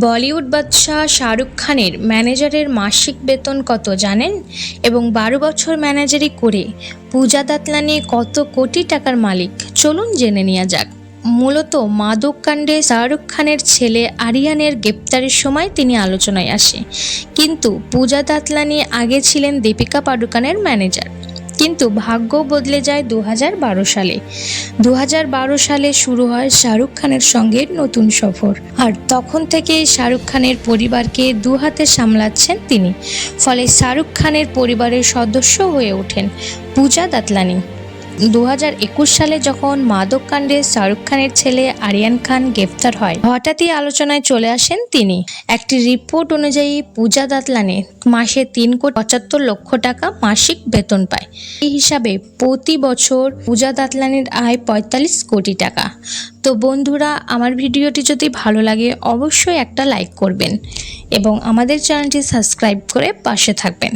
বলিউড বাদশাহ শাহরুখ খানের ম্যানেজারের মাসিক বেতন কত জানেন? এবং বারো বছর ম্যানেজারি করে পূজা দাতলানি কত কোটি টাকার মালিক? চলুন জেনে নেওয়া যাক। মূলত মাদক কাণ্ডে শাহরুখ খানের ছেলে আরিয়ানের গ্রেপ্তারের সময় তিনি আলোচনায় আসে। কিন্তু পূজা দাতলানি আগে ছিলেন দীপিকা পাডুকানের ম্যানেজার। কিন্তু ভাগ্য বদলে যায় দু হাজার বারো সালে। দু হাজার বারো সালে শুরু হয় শাহরুখ খানের সঙ্গে নতুন সফর। আর তখন থেকেই শাহরুখ খানের পরিবারকে দু হাতে সামলাচ্ছেন তিনি। ফলে শাহরুখ খানের পরিবারের সদস্য হয়ে ওঠেন পূজা দাতলানি। দু হাজার একুশ সালে যখন মাদক কাণ্ডে শাহরুখ খানের ছেলে আরিয়ান খান গ্রেফতার হয়, হঠাৎই আলোচনায় চলে আসেন তিনি। একটি রিপোর্ট অনুযায়ী পূজা দাতলানে মাসে তিন কোটি পঁচাত্তর লক্ষ টাকা মাসিক বেতন পায়। এই হিসাবে প্রতি বছর পূজা দাতলানের আয় পঁয়তাল্লিশ কোটি টাকা। তো বন্ধুরা, আমার ভিডিওটি যদি ভালো লাগে, অবশ্যই একটা লাইক করবেন এবং আমাদের চ্যানেলটি সাবস্ক্রাইব করে পাশে থাকবেন।